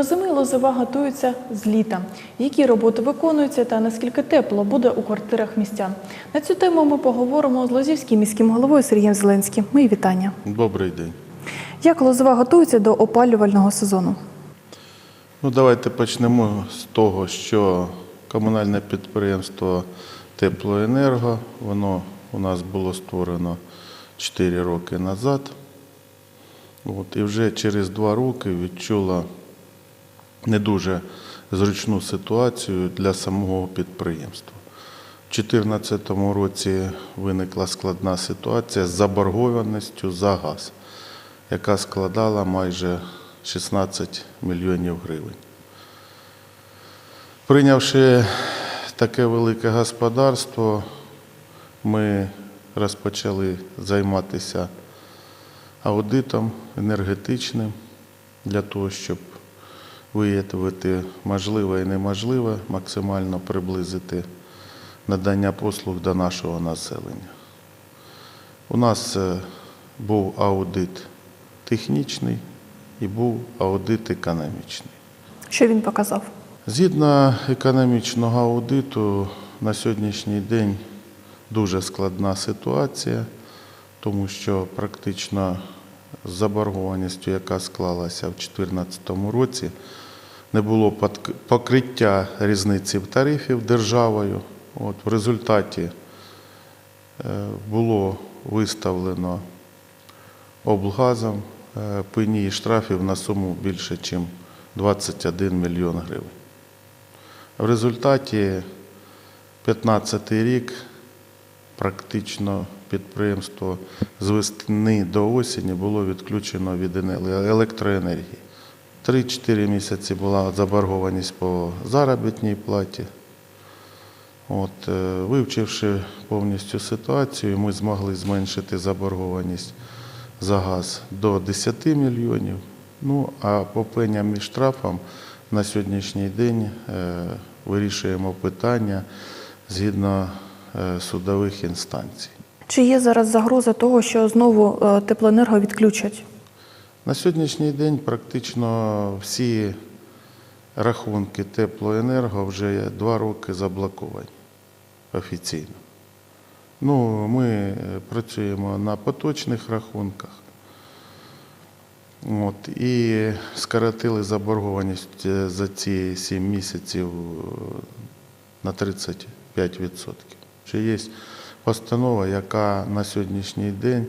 До зими лозова готується з літа. Які роботи виконуються та наскільки тепло буде у квартирах містян? На цю тему ми поговоримо з Лозівським міським головою Сергієм Зеленським. Мої вітання. Добрий день. Як лозова готується до опалювального сезону? Ну, давайте почнемо з того, що комунальне підприємство Теплоенерго, воно у нас було створено 4 роки назад. От, і вже через 2 роки відчуло не дуже зручну ситуацію для самого підприємства. У 2014 році виникла складна ситуація з заборгованістю за газ, яка складала майже 16 мільйонів гривень. Прийнявши таке велике господарство, ми розпочали займатися аудитом енергетичним для того, щоб виявити можливе і неможливе, максимально приблизити надання послуг до нашого населення. У нас е, був аудит технічний і був аудит економічний. Що він показав? Згідно економічного аудиту, на сьогоднішній день дуже складна ситуація, тому що практично з заборгованістю, яка склалася в 2014 році, не було покриття різниці в тарифів державою. От, в результаті е, було виставлено облгазом е, пені і штрафів на суму більше, ніж 21 мільйон гривень. В результаті 15 рік практично підприємство з весни до осені було відключено від електроенергії. 3-4 місяці була заборгованість по заробітній платі. От, е, вивчивши повністю ситуацію, ми змогли зменшити заборгованість за газ до 10 мільйонів. Ну, а по пеням і штрафам на сьогоднішній день е, вирішуємо питання згідно е, судових інстанцій. Чи є зараз загроза того, що знову теплоенерго відключать? На сьогоднішній день практично всі рахунки теплоенерго вже два роки заблоковані офіційно. Ну, ми е, працюємо на поточних рахунках. От, і скоротили заборгованість е, за ці 7 місяців е, на 35%. Ще є постанова, яка на сьогоднішній день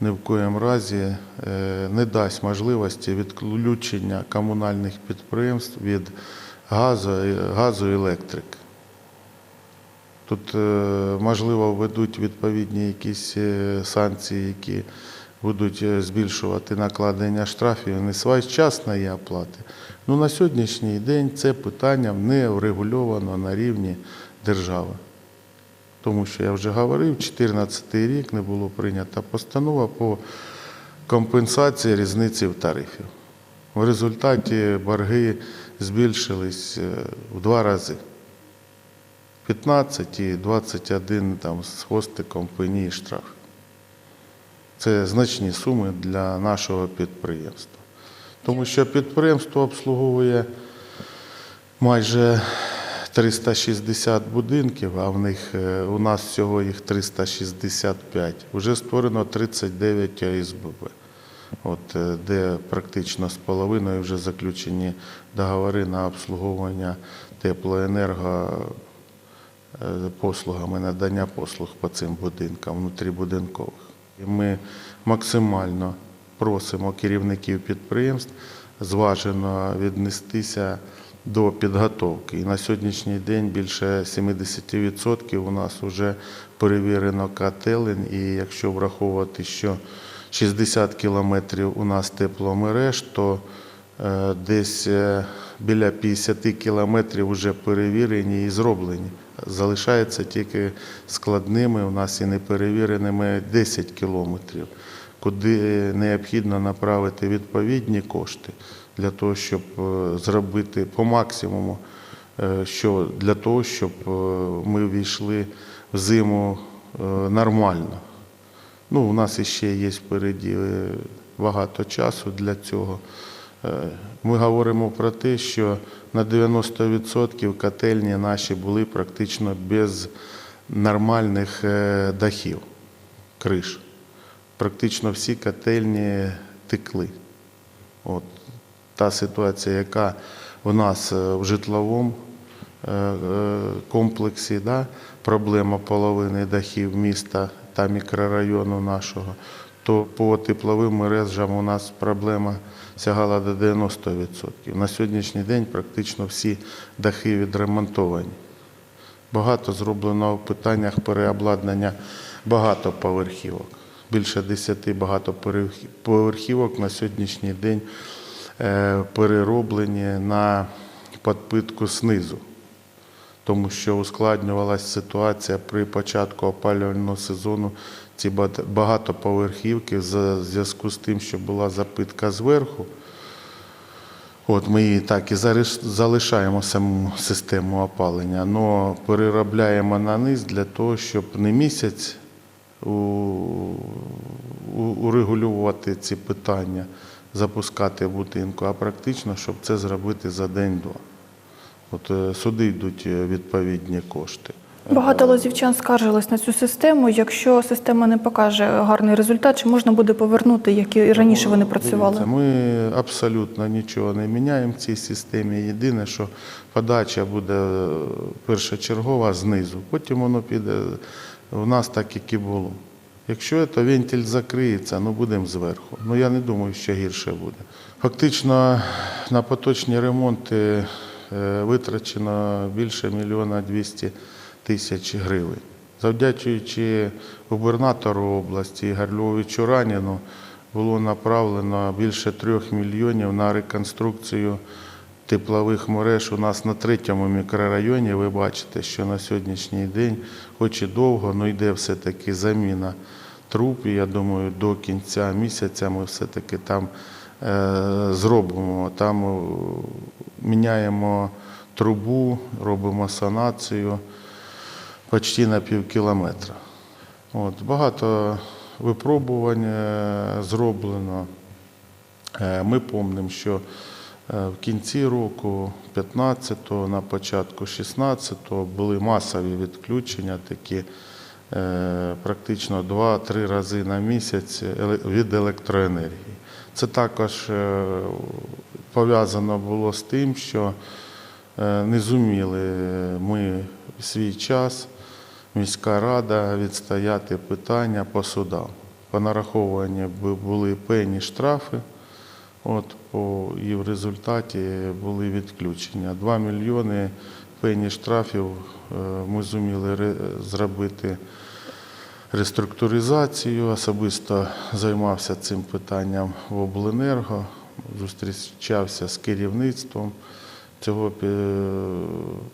ні в коєму разі е, не дасть можливості відключення комунальних підприємств від газу, газу і електрики. Тут, е, можливо, введуть відповідні якісь е, санкції, які будуть збільшувати накладення штрафів не своєчасної оплати. Ну, на сьогоднішній день це питання не врегульовано на рівні держави. Тому що я вже говорив, 2014 рік не було прийнята постанова по компенсації різниці в тарифів. В результаті борги збільшились е, в два рази. 15 і 21 там, з хвостиком пені і штраф. Це значні суми для нашого підприємства. Тому що підприємство обслуговує майже 360 будинків, а в них е, у нас всього їх 365. Вже створено 39 ОСББ, от, е, де практично з половиною вже заключені договори на обслуговування теплоенерго е, послугами, надання послуг по цим будинкам внутрібудинкових. І ми максимально просимо керівників підприємств зважено віднестися до підготовки. І на сьогоднішній день більше 70% у нас вже перевірено котелень, і якщо враховувати, що 60 кілометрів у нас тепломереж, то е, десь е, біля 50 кілометрів вже перевірені і зроблені. Залишається тільки складними у нас і неперевіреними 10 кілометрів, куди необхідно направити відповідні кошти для того, щоб е, зробити по максимуму, е, що для того, щоб е, ми війшли в зиму нормально. Ну, у нас ще є впереді багато часу для цього. Ми говоримо про те, що на 90% котельні наші були практично без нормальних дахів, криш. Практично всі котельні текли. От та ситуація, яка в нас е, в житловому е, е, комплексі, да, проблема половини дахів міста та мікрорайону нашого, то по тепловим мережам у нас проблема сягала до 90%. На сьогоднішній день практично всі дахи відремонтовані. Багато зроблено в питаннях переобладнання багатоповерхівок. Більше 10 багатоповерхівок на сьогоднішній день перероблені на підпитку знизу, тому що ускладнювалася ситуація при початку опалювального сезону. Ці багатоповерхівки в зв'язку з тим, що була запитка зверху. От ми її так і залишаємо саму систему опалення, але переробляємо на низ для того, щоб не місяць урегулювати ці питання, запускати в будинку, а практично, щоб це зробити за день-два. От е, сюди йдуть е, відповідні кошти. Багато лозівчан скаржились на цю систему. Якщо система не покаже гарний результат, чи можна буде повернути, як і раніше вони працювали? Дивіться, Ми абсолютно нічого не міняємо в цій системі. Єдине, що подача буде е, першочергова знизу, потім воно піде в нас так, як і було. Якщо це вентиль закриється, ну будемо зверху. Ну я не думаю, що гірше буде. Фактично на поточні ремонти е, витрачено більше мільйона 200 тисяч гривень. Завдячуючи губернатору області Ігорю Львовичу Раніну, було направлено більше трьох мільйонів на реконструкцію теплових мереж у нас на третьому мікрорайоні. Ви бачите, що на сьогоднішній день, хоч і довго, але йде все-таки заміна труб. І я думаю, до кінця місяця ми все-таки там е, зробимо. Там е, міняємо трубу, робимо санацію почти на пів кілометра. От, багато випробувань е, зроблено. Ми пам'ятаємо, що в кінці року, 15-го, на початку 16-го, були масові відключення, такі практично 2-3 рази на місяць від електроенергії. Це також е, пов'язано було з тим, що е, не зуміли ми в свій час, міська рада, відстояти питання по судам. По нарахованні були певні штрафи, от, і в результаті були відключення. 2 мільйони пені штрафів е, ми зуміли зробити реструктуризацію. Особисто займався цим питанням в обленерго, зустрічався з керівництвом цього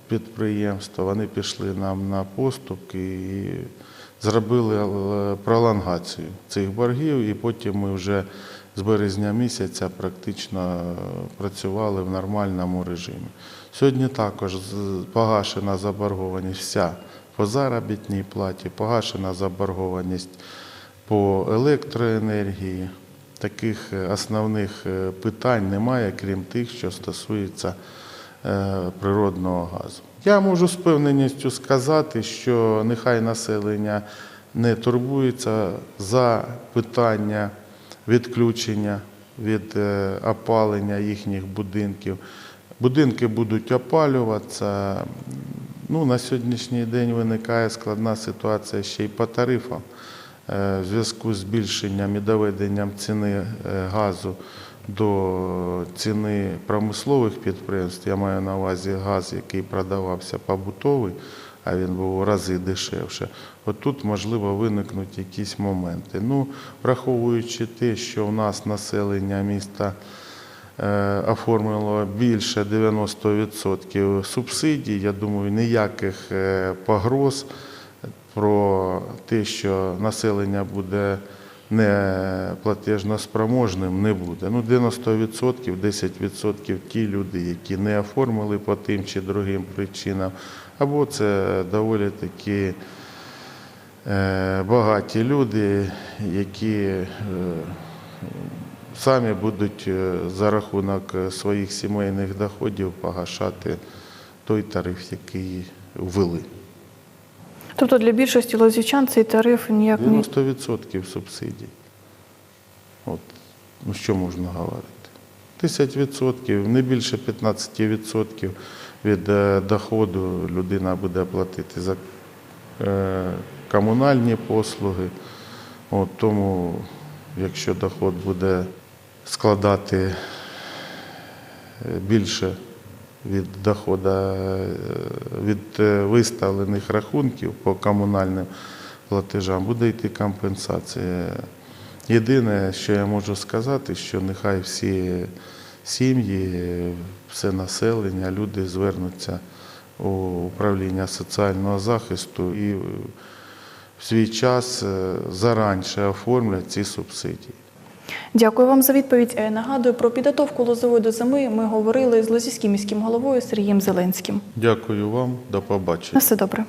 підприємства. Вони пішли нам на поступки і зробили е, пролонгацію цих боргів, і потім ми вже з березня місяця практично е, працювали в нормальному режимі. Сьогодні також погашена заборгованість вся по заробітній платі, погашена заборгованість по електроенергії. Таких е, основних е, питань немає, крім тих, що стосуються е, природного газу. Я можу з певненістю сказати, що нехай населення не турбується за питання відключення від е, опалення їхніх будинків. Будинки будуть опалюватися. Ну, на сьогоднішній день виникає складна ситуація ще й по тарифам. Е, В зв'язку з збільшенням і доведенням ціни е, газу до ціни промислових підприємств, я маю на увазі газ, який продавався побутовий, а він був у рази дешевше. От тут можливо виникнуть якісь моменти. Ну, враховуючи те, що у нас населення міста е, оформило більше 90% субсидій, я думаю, ніяких е, погроз про те, що населення буде не платежноспроможним, не буде. Ну, 90%, 10% ті люди, які не оформили по тим чи другим причинам, або це доволі такі е, багаті люди, які е, самі будуть е, за рахунок своїх сімейних доходів погашати той тариф, який ввели. Тобто для більшості лозівчан цей тариф ніяк не 90% субсидій. От, ну що можна говорити? 10%, не більше 15% від е, доходу людина буде платити за е, комунальні послуги. От, тому, якщо доход буде складати е, більше від доходу від виставлених рахунків по комунальним платежам, буде йти компенсація. Єдине, що я можу сказати, що нехай всі сім'ї, все населення, люди звернуться у управління соціального захисту і в свій час е, заранше оформлять ці субсидії. Дякую вам за відповідь. Е, Нагадую, про підготовку лозової до зими ми говорили з Лозівським міським головою Сергієм Зеленським. Дякую вам, до побачення. На все добре.